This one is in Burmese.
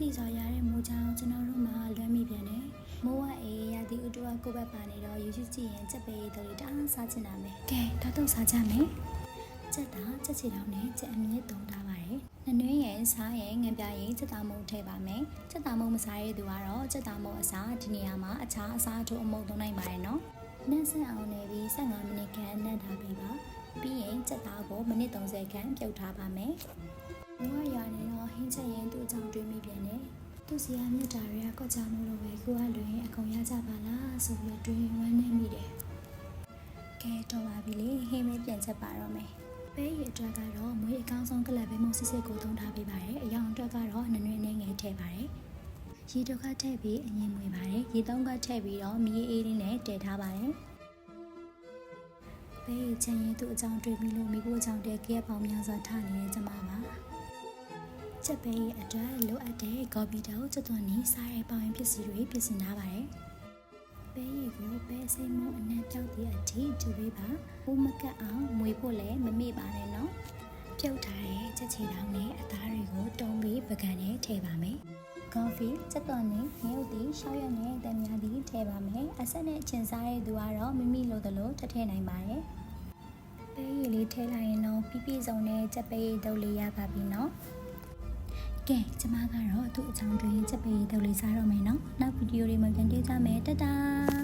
တိစွာရတဲ့မိုးချောင်းကျွန်တော်တို့မှလွမ်းမိပြန်တယ်မိုးဝအေးရသည့်ဥတုကကိုယ့်ဘက်ပါနေတော့ယူရှိကြည့်ရင်ချက်ပေးတို့လေးတအားစားချင်တာမယ်ကဲဒါတော့စားကြမယ်ချက်တာချက်ချီတောင်းနဲ့ချက်အမြင့်သုံးထားပါတယ်နနွေးရဲ့စားရဲ့ငံပြရင်ချက်သားမုံထည့်ပါမယ်ချက်သားမုံမစားရတဲ့သူကတော့ချက်သားမုံအစားဒီနေရာမှာအခြားအစားထိုးအမုံသုံးနိုင်ပါတယ်နော်နှက်ဆက်အောင်နေပြီး15မိနစ်ခန့်နှက်ထားပြီးပါပြီးရင်ချက်သားကိုမိနစ်30ခန့်ပြုတ်ထားပါမယ်ဘဝရ သူစီကမြတ်တာတွေကကော့ချမို့လို့ပဲကိုကလွင်အကုန်ရကြပါလားဆိုပြီးတွေးဝမ်းနေမိတယ်ကဲတော့ပါပြီလေဟင်းမဲပြန်ချက်ပါတော့မယ်ပဲရအတွက်ကတော့မွေးအကောင်းဆုံးကလပ်ပဲမုံစစ်စစ်ကိုသုံးထားပေးပါတယ်အယောင်အတွက်ကတော့နနွေနဲ့ငယ်ထည့်ပါတယ်ရေတုကထည့်ပြီးအငင်မွေပါတယ်ရေသုံးကထည့်ပြီးတော့မီးအေးလေးနဲ့တည်ထားပါတယ်ပဲရချင်ရင်သူ့အကြောင်းတွေးပြီးလို့မိဖို့အကြောင်းတဲ့ကြက်ပေါင်းများစွာထားနေတဲ့ကျမပါ ချက်ပဲရဲ့အတွက်လိုအပ်တဲ့ကော်ပီတောက်ချက်သွန်နီးစားတဲ့ပေါင်ရင်ပစ္စည်းတွေပြင်ဆင်ထားပါတယ်ပဲရည်ကိုပဲစိတ်မုံအနှံ့ပြောက်တဲ့အထိတူပေးပါဘူးမကတ်အောင်မွေဖို့လည်းမမေ့ပါနဲ့နော်ပြုတ်ထားတဲ့ချက်ချီတောင်းနဲ့အသားတွေကိုတုံးပြီးပကံနဲ့ထည့်ပါမယ်ကော်ဖီချက်သွန်နီးငရုတ်တီရှောက်ရွက်နဲ့တံမြာတီထည့်ပါမယ်အဆက်နဲ့ချင်စားတဲ့သူကတော့မိမိလိုသလိုထည့်ထည့်နိုင်ပါတယ်ပဲရည်လေးထည့်လိုက်ရင်တော့ပြပြစုံနဲ့ချက်ပဲရည်တုပ်လေးရပါပြီနော် ကဲကျမကတော့သူ့အချောင်းတွင်ချက်ပေတုပ်လေးစားတော့မယ်နော်နောက်ဗီဒီယိုတွေမှာပြန်တွေ့ကြမယ်တတား